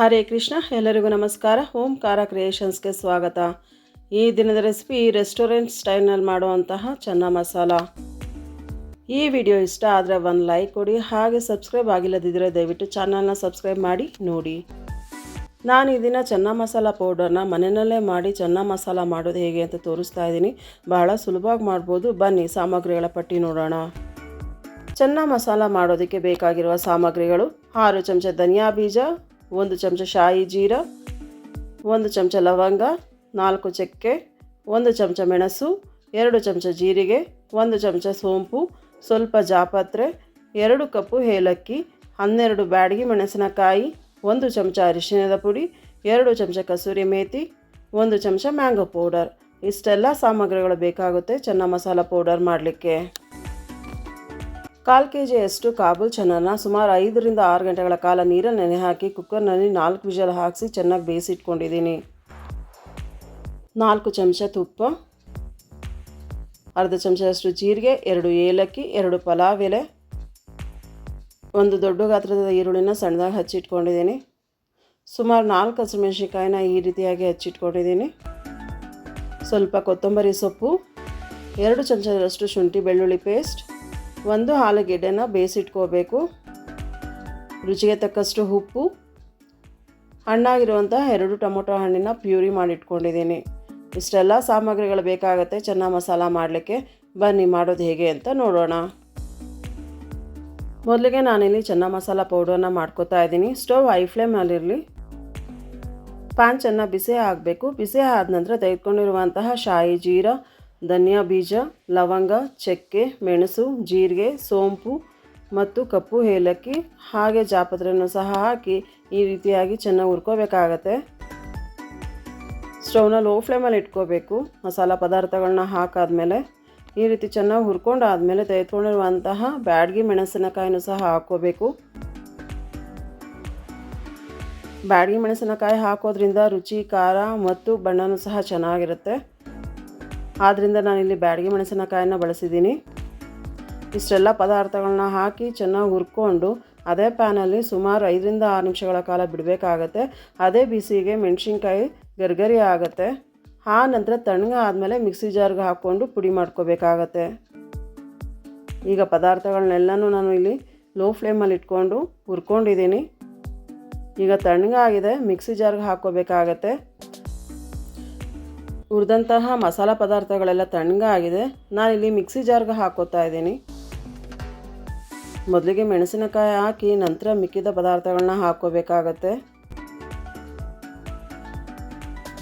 ಹರೇ ಕೃಷ್ಣ, ಎಲ್ಲರಿಗೂ ನಮಸ್ಕಾರ. ಓಂಕಾರ ಕ್ರಿಯೇಷನ್ಸ್ಗೆ ಸ್ವಾಗತ. ಈ ದಿನದ ರೆಸಿಪಿ ರೆಸ್ಟೋರೆಂಟ್ ಸ್ಟೈಲ್ನಲ್ಲಿ ಮಾಡುವಂತಹ ಚೆನ್ನ ಮಸಾಲ. ಈ ವಿಡಿಯೋ ಇಷ್ಟ ಆದರೆ ಒಂದು ಲೈಕ್ ಕೊಡಿ, ಹಾಗೆ ಸಬ್ಸ್ಕ್ರೈಬ್ ಆಗಿಲ್ಲದಿದ್ದರೆ ದಯವಿಟ್ಟು ಚಾನಲ್ನ ಸಬ್ಸ್ಕ್ರೈಬ್ ಮಾಡಿ, ನೋಡಿ. ನಾನು ಈ ಚೆನ್ನ ಮಸಾಲ ಪೌಡರ್ನ ಮನೆಯಲ್ಲೇ ಮಾಡಿ ಚೆನ್ನ ಮಸಾಲ ಮಾಡೋದು ಹೇಗೆ ಅಂತ ತೋರಿಸ್ತಾ ಇದ್ದೀನಿ. ಬಹಳ ಸುಲಭವಾಗಿ ಮಾಡ್ಬೋದು. ಬನ್ನಿ, ಸಾಮಗ್ರಿಗಳ ಪಟ್ಟಿ ನೋಡೋಣ. ಚೆನ್ನ ಮಸಾಲ ಮಾಡೋದಕ್ಕೆ ಬೇಕಾಗಿರುವ ಸಾಮಗ್ರಿಗಳು ಆರು ಚಮಚ ಧನಿಯಾ ಬೀಜ ಒಂದು ಚಮಚ ಶಾಯಿ ಜೀರ, ಒಂದು ಚಮಚ ಲವಂಗ, ನಾಲ್ಕು ಚಕ್ಕೆ, ಒಂದು ಚಮಚ ಮೆಣಸು, ಎರಡು ಚಮಚ ಜೀರಿಗೆ, ಒಂದು ಚಮಚ ಸೋಂಪು, ಸ್ವಲ್ಪ ಜಾಪತ್ರೆ, ಎರಡು ಕಪ್ಪು ಏಲಕ್ಕಿ, ಹನ್ನೆರಡು ಬ್ಯಾಡಗಿ ಮೆಣಸಿನಕಾಯಿ, ಒಂದು ಚಮಚ ಅರಿಶಿಣದ ಪುಡಿ, ಎರಡು ಚಮಚ ಕಸೂರಿ ಮೇಥಿ ಒಂದು ಚಮಚ ಮ್ಯಾಂಗೋ ಪೌಡರ್. ಇಷ್ಟೆಲ್ಲ ಸಾಮಗ್ರಿಗಳು ಬೇಕಾಗುತ್ತೆ. ಚೆನ್ನ ಮಸಾಲ ಪೌಡರ್ ಮಾಡಲಿಕ್ಕೆ. ಕಾಲು ಕೆ ಜಿಯಷ್ಟು ಕಾಬೂಲ್ ಚೆನ್ನಾನ ಸುಮಾರು ಐದರಿಂದ ಆರು ಗಂಟೆಗಳ ಕಾಲ ನೀರಲ್ಲಿ ನೆನೆ ಹಾಕಿ ಕುಕ್ಕರ್ನಲ್ಲಿ ನಾಲ್ಕು ವಿಜಲ್ ಹಾಕಿಸಿ ಚೆನ್ನಾಗಿ ಬೇಯಿಸಿಟ್ಕೊಂಡಿದ್ದೀನಿ. ನಾಲ್ಕು ಚಮಚ ತುಪ್ಪ, ಅರ್ಧ ಚಮಚದಷ್ಟು ಜೀರಿಗೆ, ಎರಡು ಏಲಕ್ಕಿ, ಎರಡು ಪಲಾವ್ ಎಲೆ, ಒಂದು ದೊಡ್ಡ ಗಾತ್ರದ ಈರುಳ್ಳಿನ ಸಣ್ಣದಾಗಿ ಹಚ್ಚಿಟ್ಕೊಂಡಿದ್ದೀನಿ. ಸುಮಾರು ನಾಲ್ಕು ಹಸಿಮೆಣ್ಸಿಕಾಯಿನ ಈ ರೀತಿಯಾಗಿ ಹಚ್ಚಿಟ್ಕೊಂಡಿದ್ದೀನಿ. ಸ್ವಲ್ಪ ಕೊತ್ತಂಬರಿ ಸೊಪ್ಪು, ಎರಡು ಚಮಚದಷ್ಟು ಶುಂಠಿ ಬೆಳ್ಳುಳ್ಳಿ ಪೇಸ್ಟ್ ಒಂದು ಆಲೂಗೆಡ್ಡೆನ ಬೇಯಿಸಿಟ್ಕೋಬೇಕು. ರುಚಿಗೆ ತಕ್ಕಷ್ಟು ಉಪ್ಪು. ಹಣ್ಣಾಗಿರುವಂಥ ಎರಡು ಟೊಮೊಟೊ ಹಣ್ಣಿನ ಪ್ಯೂರಿ ಮಾಡಿಟ್ಕೊಂಡಿದ್ದೀನಿ. ಇಷ್ಟೆಲ್ಲ ಸಾಮಗ್ರಿಗಳು ಬೇಕಾಗುತ್ತೆ ಚೆನ್ನ ಮಸಾಲ ಮಾಡಲಿಕ್ಕೆ. ಬನ್ನಿ, ಮಾಡೋದು ಹೇಗೆ ಅಂತ ನೋಡೋಣ. ಮೊದಲಿಗೆ ನಾನಿಲ್ಲಿ ಚೆನ್ನ ಮಸಾಲ ಪೌಡರ್ನ ಮಾಡ್ಕೋತಾ ಇದ್ದೀನಿ. ಸ್ಟವ್ ಹೈ ಫ್ಲೇಮಲ್ಲಿರಲಿ ಪ್ಯಾನ್ ಚೆನ್ನಾಗಿ ಬಿಸಿ ಆಗಬೇಕು. ಬಿಸಿ ಆದ ನಂತರ ತೆಗೆದುಕೊಂಡಿರುವಂತಹ ಶಾಯಿ ಜೀರ ಧನಿಯಾ ಬೀಜ, ಲವಂಗ, ಚಕ್ಕೆ, ಮೆಣಸು, ಜೀರಿಗೆ, ಸೋಂಪು ಮತ್ತು ಕಪ್ಪು ಏಲಕ್ಕಿ. ಹಾಗೆ ಜಾಪತ್ರೆಯನ್ನು ಸಹ ಹಾಕಿ ಈ ರೀತಿಯಾಗಿ ಚೆನ್ನಾಗಿ ಹುರ್ಕೋಬೇಕಾಗತ್ತೆ. ಸ್ಟವ್ನ ಲೋ ಫ್ಲೇಮಲ್ಲಿ ಇಟ್ಕೋಬೇಕು. ಮಸಾಲ ಪದಾರ್ಥಗಳನ್ನ ಹಾಕಾದ್ಮೇಲೆ ಈ ರೀತಿ ಚೆನ್ನಾಗಿ ಹುರ್ಕೊಂಡಾದಮೇಲೆ ತೆಗೆದುಕೊಂಡಿರುವಂತಹ ಬ್ಯಾಡ್ಗಿ ಮೆಣಸಿನಕಾಯಿನೂ ಸಹ ಹಾಕ್ಕೋಬೇಕು. ಬ್ಯಾಡ್ಗಿ ಮೆಣಸಿನಕಾಯಿ ಹಾಕೋದ್ರಿಂದ ರುಚಿ, ಖಾರ ಮತ್ತು ಬಣ್ಣನೂ ಸಹ ಚೆನ್ನಾಗಿರುತ್ತೆ. ಆದ್ದರಿಂದ ನಾನಿಲ್ಲಿ ಬ್ಯಾಡಗಿ ಮೆಣಸಿನಕಾಯನ್ನು ಬಳಸಿದ್ದೀನಿ. ಇಷ್ಟೆಲ್ಲ ಪದಾರ್ಥಗಳನ್ನ ಹಾಕಿ ಚೆನ್ನಾಗಿ ಹುರ್ಕೊಂಡು ಅದೇ ಪ್ಯಾನಲ್ಲಿ ಸುಮಾರು ಐದರಿಂದ ಆರು ನಿಮಿಷಗಳ ಕಾಲ ಬಿಡಬೇಕಾಗತ್ತೆ. ಅದೇ ಬಿಸಿಗೆ ಮೆಣಸಿನ್ಕಾಯಿ ಗರ್ಗರಿ ಆಗುತ್ತೆ. ಆ ನಂತರ ತಣ್ಣಗೆ ಆದಮೇಲೆ ಮಿಕ್ಸಿ ಜಾರ್ಗೆ ಹಾಕ್ಕೊಂಡು ಪುಡಿ ಮಾಡ್ಕೋಬೇಕಾಗತ್ತೆ. ಈಗ ಪದಾರ್ಥಗಳನ್ನೆಲ್ಲನೂ ನಾನು ಇಲ್ಲಿ ಲೋ ಫ್ಲೇಮಲ್ಲಿ ಇಟ್ಕೊಂಡು ಹುರ್ಕೊಂಡಿದ್ದೀನಿ. ಈಗ ತಣ್ಣಗಾಗಿದೆ, ಮಿಕ್ಸಿ ಜಾರ್ಗೆ ಹಾಕ್ಕೋಬೇಕಾಗತ್ತೆ. ಹುರಿದಂತಹ ಮಸಾಲ ಪದಾರ್ಥಗಳೆಲ್ಲ ತಣ್ಣಗಾಗಿದೆ ನಾನಿಲ್ಲಿ ಮಿಕ್ಸಿ ಜಾರ್ಗೆ ಹಾಕೋತಾ ಇದ್ದೀನಿ. ಮೊದಲಿಗೆ ಮೆಣಸಿನಕಾಯಿ ಹಾಕಿ ನಂತರ ಮಿಕ್ಕಿದ ಪದಾರ್ಥಗಳನ್ನ ಹಾಕ್ಕೋಬೇಕಾಗತ್ತೆ.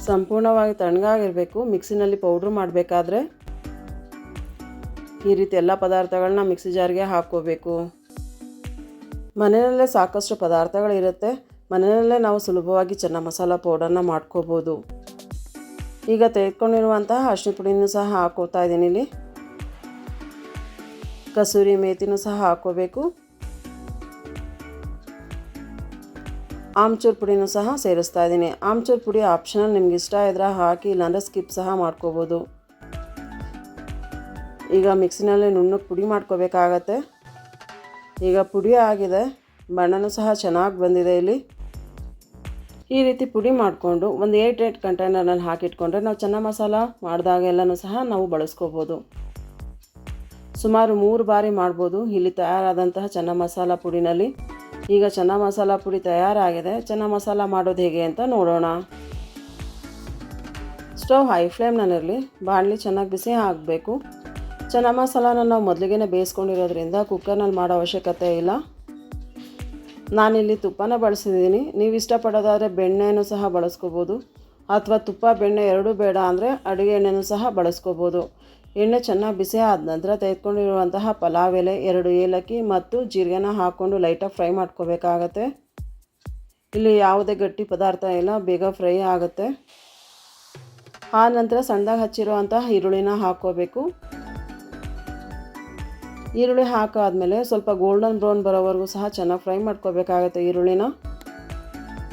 ಸಂಪೂರ್ಣವಾಗಿ ತಣ್ಣಗಾಗಿರಬೇಕು. ಮಿಕ್ಸಿನಲ್ಲಿ ಪೌಡ್ರ್ ಮಾಡಬೇಕಾದ್ರೆ ಈ ರೀತಿ ಎಲ್ಲ ಪದಾರ್ಥಗಳನ್ನ ಮಿಕ್ಸಿ ಜಾರ್ಗೆ ಹಾಕೋಬೇಕು ಮನೆಯಲ್ಲೇ ಸಾಕಷ್ಟು ಪದಾರ್ಥಗಳಿರುತ್ತೆ. ಮನೆಯಲ್ಲೇ ನಾವು ಸುಲಭವಾಗಿ ಚೆನ್ನ ಮಸಾಲ ಪೌಡರ್ನ ಮಾಡ್ಕೋಬೋದು. ಈಗ ತೆಗೆದುಕೊಂಡಿರುವಂತಹ ಅರಿಶಿನ ಪುಡಿನೂ ಸಹ ಹಾಕೋತಾ ಇದ್ದೀನಿ ಇಲ್ಲಿ. ಕಸೂರಿ ಮೇಥಿನೂ ಸಹ ಹಾಕೋಬೇಕು ಆಮ್ಚೂರು ಪುಡಿನೂ ಸಹ ಸೇರಿಸ್ತಾ ಇದ್ದೀನಿ. ಆಮ್ಚೂರು ಪುಡಿ ಆಪ್ಷನಲ್ ನಿಮ್ಗೆ ಇಷ್ಟ ಇದ್ರೆ ಹಾಕಿ, ಇಲ್ಲಾಂದರೆ ಸ್ಕಿಪ್ ಸಹ ಮಾಡ್ಕೋಬೋದು. ಈಗ ಮಿಕ್ಸಿನಲ್ಲಿ ನುಣ್ಣಗೆ ಪುಡಿ ಮಾಡ್ಕೋಬೇಕಾಗತ್ತೆ. ಈಗ ಪುಡಿ ಆಗಿದೆ. ಬಣ್ಣನೂ ಸಹ ಚೆನ್ನಾಗಿ ಬಂದಿದೆ ಇಲ್ಲಿ. ಈ ರೀತಿ ಪುಡಿ ಮಾಡಿಕೊಂಡು ಒಂದು ಏಟ್ ಏಟ್ ಕಂಟೈನರ್ನಲ್ಲಿ ಹಾಕಿಟ್ಕೊಂಡ್ರೆ ನಾವು ಚೆನ್ನ ಮಸಾಲ ಮಾಡಿದಾಗೆಲ್ಲನೂ ಸಹ ನಾವು ಬಳಸ್ಕೋಬೋದು. ಸುಮಾರು ಮೂರು ಬಾರಿ ಮಾಡ್ಬೋದು. ಇಲ್ಲಿ ತಯಾರಾದಂತಹ ಚೆನ್ನ ಮಸಾಲ ಪುಡಿನಲ್ಲಿ. ಈಗ ಚೆನ್ನ ಮಸಾಲ ಪುಡಿ ತಯಾರಾಗಿದೆ. ಚೆನ್ನ ಮಸಾಲ ಮಾಡೋದು ಹೇಗೆ ಅಂತ ನೋಡೋಣ. ಸ್ಟವ್ ಹೈ ಫ್ಲೇಮ್ನಲ್ಲಿರಲಿ. ಬಾಣಲಿ ಚೆನ್ನಾಗಿ ಬಿಸಿ ಹಾಕಬೇಕು ಚೆನ್ನ ಮಸಾಲಾನ ನಾವು ಮೊದಲಿಗೆ ಬೇಯಿಸ್ಕೊಂಡಿರೋದ್ರಿಂದ ಕುಕ್ಕರ್ನಲ್ಲಿ ಮಾಡೋ ಅವಶ್ಯಕತೆ ಇಲ್ಲ. ನಾನಿಲ್ಲಿ ತುಪ್ಪನ ಬಳಸಿದ್ದೀನಿ. ನೀವು ಇಷ್ಟಪಡೋದಾದರೆ ಬೆಣ್ಣೆನೂ ಸಹ ಬಳಸ್ಕೋಬೋದು. ಅಥವಾ ತುಪ್ಪ, ಬೆಣ್ಣೆ ಎರಡೂ ಬೇಡ ಅಂದರೆ ಅಡುಗೆ ಎಣ್ಣೆನೂ ಸಹ ಬಳಸ್ಕೋಬೋದು. ಎಣ್ಣೆ ಚೆನ್ನಾಗಿ ಬಿಸಿ ಆದ ನಂತರ ತೆಗೆದುಕೊಂಡಿರುವಂತಹ ಪಲಾವ್ ಎಲೆ, ಎರಡು ಏಲಕ್ಕಿ ಮತ್ತು ಜೀರಿಗೆನ ಹಾಕ್ಕೊಂಡು ಲೈಟಾಗಿ ಫ್ರೈ ಮಾಡ್ಕೋಬೇಕಾಗತ್ತೆ. ಇಲ್ಲಿ ಯಾವುದೇ ಗಟ್ಟಿ ಪದಾರ್ಥ ಇಲ್ಲ, ಬೇಗ ಫ್ರೈ ಆಗುತ್ತೆ. ಆ ನಂತರ ಸಣ್ಣದಾಗಿ ಹಚ್ಚಿರುವಂತಹ ಈರುಳ್ಳಿನ ಹಾಕ್ಕೋಬೇಕು. ಈರುಳ್ಳಿ ಹಾಕಾದಮೇಲೆ ಸ್ವಲ್ಪ ಗೋಲ್ಡನ್ ಬ್ರೌನ್ ಬರೋವರೆಗೂ ಸಹ ಚೆನ್ನಾಗಿ ಫ್ರೈ ಮಾಡ್ಕೋಬೇಕಾಗುತ್ತೆ ಈರುಳ್ಳಿನ.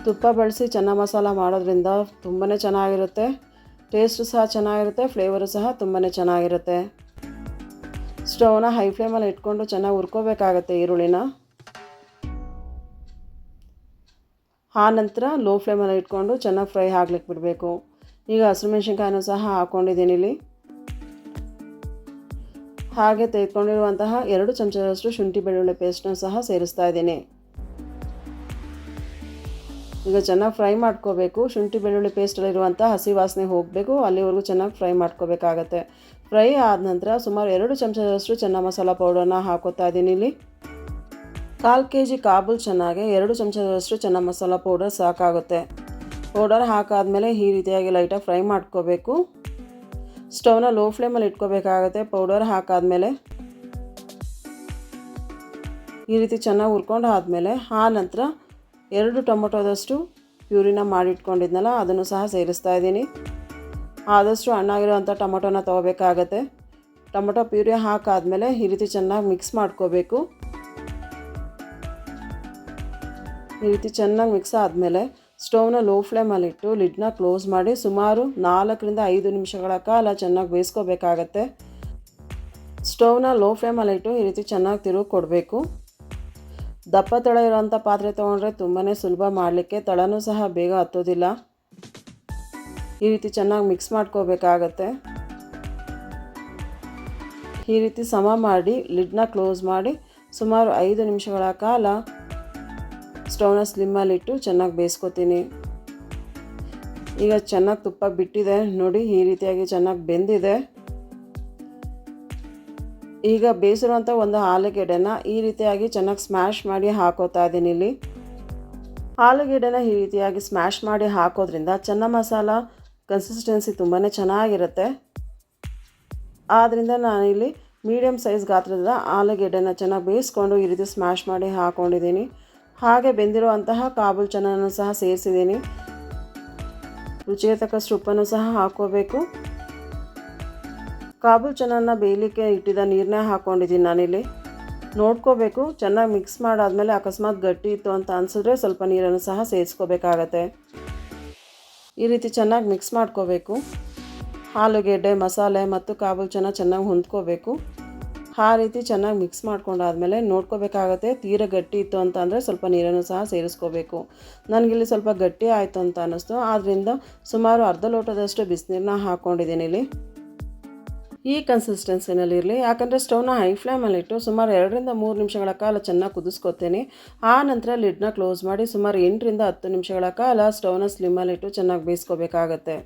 ತುಪ್ಪ ಬಳಸಿ ಚೆನ್ನ ಮಸಾಲ ಮಾಡೋದ್ರಿಂದ ತುಂಬಾ ಚೆನ್ನಾಗಿರುತ್ತೆ. ಟೇಸ್ಟು ಸಹ ಚೆನ್ನಾಗಿರುತ್ತೆ ಫ್ಲೇವರು ಸಹ ತುಂಬಾ ಚೆನ್ನಾಗಿರುತ್ತೆ. ಸ್ಟವ್ನ ಹೈ ಫ್ಲೇಮಲ್ಲಿ ಇಟ್ಕೊಂಡು ಚೆನ್ನಾಗಿ ಹುರ್ಕೋಬೇಕಾಗತ್ತೆ ಈರುಳ್ಳಿನ. ಆ ನಂತರ ಲೋ ಫ್ಲೇಮಲ್ಲಿ ಇಟ್ಕೊಂಡು ಚೆನ್ನಾಗಿ ಫ್ರೈ ಆಗ್ಲಿಕ್ಕೆ ಬಿಡಬೇಕು. ಈಗ ಹಸಿಮೆಣ್ಸಿನ್ಕಾಯನ್ನು ಸಹ ಹಾಕ್ಕೊಂಡಿದ್ದೀನಿ ಇಲ್ಲಿ. ಹಾಗೆ ತೆಗೆದುಕೊಂಡಿರುವಂತಹ ಎರಡು ಚಮಚದಷ್ಟು ಶುಂಠಿ ಬೆಳ್ಳುಳ್ಳಿ ಪೇಸ್ಟ್ನ ಸಹ ಸೇರಿಸ್ತಾ ಇದ್ದೀನಿ. ಈಗ ಚೆನ್ನಾಗಿ ಫ್ರೈ ಮಾಡ್ಕೋಬೇಕು. ಶುಂಠಿ ಬೆಳ್ಳುಳ್ಳಿ ಪೇಸ್ಟಲ್ಲಿರುವಂಥ ಹಸಿ ವಾಸನೆ ಹೋಗಬೇಕು. ಅಲ್ಲಿವರೆಗೂ ಚೆನ್ನಾಗಿ ಫ್ರೈ ಮಾಡ್ಕೋಬೇಕಾಗತ್ತೆ. ಫ್ರೈ ಆದ ನಂತರ ಸುಮಾರು ಎರಡು ಚಮಚದಷ್ಟು ಚೆನ್ನ ಮಸಾಲ ಪೌಡರ್ನ ಹಾಕೋತಾ ಇದ್ದೀನಿ ಇಲ್ಲಿ. ಕಾಲು ಕೆ ಜಿ ಕಾಬೂಲ್ ಚೆನ್ನಾಗೆ ಎರಡು ಚಮಚದಷ್ಟು ಚೆನ್ನ ಮಸಾಲ ಪೌಡರ್ ಸಾಕಾಗುತ್ತೆ. ಪೌಡರ್ ಹಾಕಾದಮೇಲೆ ಈ ರೀತಿಯಾಗಿ ಲೈಟಾಗಿ ಫ್ರೈ ಮಾಡ್ಕೋಬೇಕು. ಸ್ಟವ್ನ ಲೋ ಫ್ಲೇಮಲ್ಲಿ ಇಟ್ಕೋಬೇಕಾಗತ್ತೆ. ಪೌಡರ್ ಹಾಕಾದಮೇಲೆ ಈ ರೀತಿ ಚೆನ್ನಾಗಿ ಹುರ್ಕೊಂಡು ಆದಮೇಲೆ ಆ ನಂತರ ಎರಡು ಟೊಮೊಟೊದಷ್ಟು ಪ್ಯೂರಿನ ಮಾಡಿಟ್ಕೊಂಡಿದ್ನಲ್ಲ ಅದನ್ನು ಸಹ ಸೇರಿಸ್ತಾ ಇದ್ದೀನಿ. ಆದಷ್ಟು ಹಣ್ಣಾಗಿರೋವಂಥ ಟೊಮೊಟೊನ ತೊಗೋಬೇಕಾಗತ್ತೆ. ಟೊಮೊಟೊ ಪ್ಯೂರಿ ಹಾಕಾದಮೇಲೆ ಈ ರೀತಿ ಚೆನ್ನಾಗಿ ಮಿಕ್ಸ್ ಮಾಡ್ಕೋಬೇಕು. ಈ ರೀತಿ ಚೆನ್ನಾಗಿ ಮಿಕ್ಸ್ ಆದಮೇಲೆ ಸ್ಟವ್ನ ಲೋ ಫ್ಲೇಮಲ್ಲಿಟ್ಟು ಲಿಡ್ನ ಕ್ಲೋಸ್ ಮಾಡಿ ಸುಮಾರು ನಾಲ್ಕರಿಂದ ಐದು ನಿಮಿಷಗಳ ಕಾಲ ಚೆನ್ನಾಗಿ ಬೇಯಿಸ್ಕೋಬೇಕಾಗತ್ತೆ. ಸ್ಟೌವ್ನ ಲೋ ಫ್ಲೇಮಲ್ಲಿಟ್ಟು ಈ ರೀತಿ ಚೆನ್ನಾಗಿ ತಿರುಗಿ ಕೊಡಬೇಕು. ದಪ್ಪ ತಳ ಇರೋವಂಥ ಪಾತ್ರೆ ತೊಗೊಂಡ್ರೆ ತುಂಬಾ ಸುಲಭ ಮಾಡಲಿಕ್ಕೆ ತಳನೂ ಸಹ ಬೇಗ ಹತ್ತೋದಿಲ್ಲ. ಈ ರೀತಿ ಚೆನ್ನಾಗಿ ಮಿಕ್ಸ್ ಮಾಡ್ಕೋಬೇಕಾಗತ್ತೆ. ಈ ರೀತಿ ಸಮ ಮಾಡಿ ಲಿಡ್ನ ಕ್ಲೋಸ್ ಮಾಡಿ ಸುಮಾರು ಐದು ನಿಮಿಷಗಳ ಕಾಲ ಸ್ಟವ್ನ ಸ್ಲಿಮ್ಮಲ್ಲಿಟ್ಟು ಚೆನ್ನಾಗಿ ಬೇಯಿಸ್ಕೊತೀನಿ. ಈಗ ಚೆನ್ನಾಗಿ ತುಪ್ಪ ಬಿಟ್ಟಿದೆ. ನೋಡಿ, ಈ ರೀತಿಯಾಗಿ ಚೆನ್ನಾಗಿ ಬೆಂದಿದೆ. ಈಗ ಬೇಯಿಸಿರುವಂಥ ಒಂದು ಆಲೂಗೆಡ್ಡೆನ ಈ ರೀತಿಯಾಗಿ ಚೆನ್ನಾಗಿ ಸ್ಮ್ಯಾಶ್ ಮಾಡಿ ಹಾಕೋತಾ ಇದ್ದೀನಿ ಇಲ್ಲಿ. ಆಲೂಗೆಡ್ಡೆನ ಈ ರೀತಿಯಾಗಿ ಸ್ಮ್ಯಾಶ್ ಮಾಡಿ ಹಾಕೋದ್ರಿಂದ ಚೆನ್ನ ಮಸಾಲ ಕನ್ಸಿಸ್ಟೆನ್ಸಿ ತುಂಬಾ ಚೆನ್ನಾಗಿರುತ್ತೆ. ಆದ್ದರಿಂದ ನಾನಿಲ್ಲಿ ಮೀಡಿಯಮ್ ಸೈಜ್ ಗಾತ್ರದ ಆಲೂಗೆಡ್ಡೆನ ಚೆನ್ನಾಗಿ ಬೇಯಿಸ್ಕೊಂಡು ಈ ರೀತಿ ಸ್ಮ್ಯಾಶ್ ಮಾಡಿ ಹಾಕ್ಕೊಂಡಿದ್ದೀನಿ ಹಾಗೆ ಬೆಂದಿರುವಂತಹ ಕಾಬೂಲ್ ಚನ್ನನ್ನು ಸಹ ಸೇರಿಸಿದ್ದೀನಿ. ರುಚಿಗೆ ತಕ್ಕಷ್ಟು ಉಪ್ಪನ್ನು ಸಹ ಹಾಕೋಬೇಕು. ಕಾಬೂಲ್ ಚೆನ್ನ ಬೇಯಲಿಕ್ಕೆ ಇಟ್ಟಿದ್ದ ನೀರನ್ನೇ ಹಾಕ್ಕೊಂಡಿದ್ದೀನಿ ನಾನಿಲ್ಲಿ. ನೋಡ್ಕೋಬೇಕು, ಚೆನ್ನಾಗಿ ಮಿಕ್ಸ್ ಮಾಡಾದಮೇಲೆ ಅಕಸ್ಮಾತ್ ಗಟ್ಟಿ ಇತ್ತು ಅಂತ ಅನಿಸಿದ್ರೆ ಸ್ವಲ್ಪ ನೀರನ್ನು ಸಹ ಸೇರಿಸ್ಕೋಬೇಕಾಗತ್ತೆ. ಈ ರೀತಿ ಚೆನ್ನಾಗಿ ಮಿಕ್ಸ್ ಮಾಡ್ಕೋಬೇಕು. ಆಲೂಗೆಡ್ಡೆ ಮಸಾಲೆ ಮತ್ತು ಕಾಬೂಲ್ ಚೆನ್ನ ಚೆನ್ನಾಗಿ ಹೊಂದ್ಕೋಬೇಕು. ಆ ರೀತಿ ಚೆನ್ನಾಗಿ ಮಿಕ್ಸ್ ಮಾಡ್ಕೊಂಡಾದ್ಮೇಲೆ ನೋಡ್ಕೋಬೇಕಾಗತ್ತೆ, ತೀರ ಗಟ್ಟಿ ಇತ್ತು ಅಂತ ಅಂದರೆ ಸ್ವಲ್ಪ ನೀರನ್ನು ಸಹ ಸೇರಿಸ್ಕೋಬೇಕು. ನನಗಿಲ್ಲಿ ಸ್ವಲ್ಪ ಗಟ್ಟಿ ಆಯಿತು ಅಂತ ಅನ್ನಿಸ್ತು. ಆದ್ದರಿಂದ ಸುಮಾರು ಅರ್ಧ ಲೋಟದಷ್ಟು ಬಿಸಿನೀರನ್ನ ಹಾಕ್ಕೊಂಡಿದ್ದೀನಿ ಇಲ್ಲಿ. ಈ ಕನ್ಸಿಸ್ಟೆನ್ಸಿನಲ್ಲಿರಲಿ ಯಾಕಂದರೆ ಸ್ಟವ್ನ ಹೈ ಫ್ಲೇಮಲ್ಲಿಟ್ಟು ಸುಮಾರು ಎರಡರಿಂದ ಮೂರು ನಿಮಿಷಗಳ ಕಾಲ ಚೆನ್ನಾಗಿ ಕುದಿಸ್ಕೊತೀನಿ. ಆ ನಂತರ ಲಿಡ್ನ ಕ್ಲೋಸ್ ಮಾಡಿ ಸುಮಾರು ಎಂಟರಿಂದ ಹತ್ತು ನಿಮಿಷಗಳ ಕಾಲ ಸ್ಟವ್ನ ಸ್ಲಿಮ್ಮಲ್ಲಿಟ್ಟು ಚೆನ್ನಾಗಿ ಬೇಯಿಸ್ಕೋಬೇಕಾಗತ್ತೆ.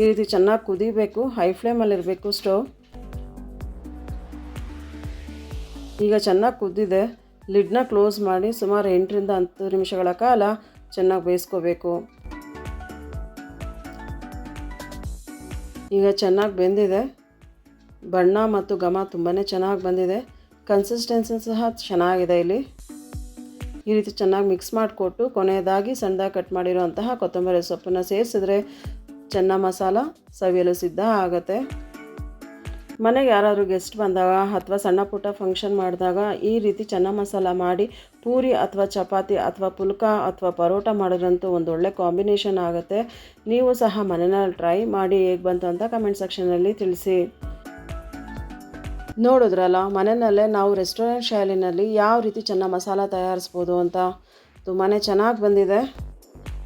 ಈ ರೀತಿ ಚೆನ್ನಾಗಿ ಕುದಿಬೇಕು ಹೈ ಫ್ಲೇಮಲ್ಲಿರಬೇಕು ಸ್ಟವ್ ಈಗ ಚೆನ್ನಾಗಿ ಕುದ್ದಿದೆ. ಲಿಡ್ನ ಕ್ಲೋಸ್ ಮಾಡಿ ಸುಮಾರು ಎಂಟರಿಂದ ಹತ್ತು ನಿಮಿಷಗಳ ಕಾಲ ಚೆನ್ನಾಗಿ ಬೇಯಿಸ್ಕೋಬೇಕು. ಈಗ ಚೆನ್ನಾಗಿ ಬೆಂದಿದೆ. ಬಣ್ಣ ಮತ್ತು ಘಮ ತುಂಬಾ ಚೆನ್ನಾಗಿ ಬಂದಿದೆ. ಕನ್ಸಿಸ್ಟೆನ್ಸಿ ಸಹ ಚೆನ್ನಾಗಿದೆ ಇಲ್ಲಿ. ಈ ರೀತಿ ಚೆನ್ನಾಗಿ ಮಿಕ್ಸ್ ಮಾಡಿಕೊಟ್ಟು ಕೊನೆಯದಾಗಿ ಸಣ್ಣದಾಗಿ ಕಟ್ ಮಾಡಿರುವಂತಹ ಕೊತ್ತಂಬರಿ ಸೊಪ್ಪನ್ನು ಸೇರಿಸಿದ್ರೆ ಚೆನ್ನ ಮಸಾಲ ಸವಿಯಲು ಸಿದ್ಧ ಆಗುತ್ತೆ. ಮನೆಗೆ ಯಾರಾದರೂ ಗೆಸ್ಟ್ ಬಂದಾಗ ಅಥವಾ ಸಣ್ಣ ಪುಟ್ಟ ಫಂಕ್ಷನ್ ಮಾಡಿದಾಗ ಈ ರೀತಿ ಚೆನ್ನ ಮಸಾಲ ಮಾಡಿ ಪೂರಿ ಅಥವಾ ಚಪಾತಿ ಅಥವಾ ಪುಲ್ಕ ಅಥವಾ ಪರೋಟ ಮಾಡಿದ್ರಂತೂ ಒಂದು ಒಳ್ಳೆ ಕಾಂಬಿನೇಷನ್ ಆಗುತ್ತೆ. ನೀವು ಸಹ ಮನೆಯಲ್ಲಿ ಟ್ರೈ ಮಾಡಿ ಹೇಗೆ ಬಂತು ಅಂತ ಕಮೆಂಟ್ ಸೆಕ್ಷನಲ್ಲಿ ತಿಳಿಸಿ. ನೋಡಿದ್ರಲ್ಲ, ಮನೆಯಲ್ಲೇ ನಾವು ರೆಸ್ಟೋರೆಂಟ್ ಶೈಲಿನಲ್ಲಿ ಯಾವ ರೀತಿ ಚೆನ್ನ ಮಸಾಲ ತಯಾರಿಸ್ಬೋದು ಅಂತ? ತುಂಬಾ ಚೆನ್ನಾಗಿ ಬಂದಿದೆ.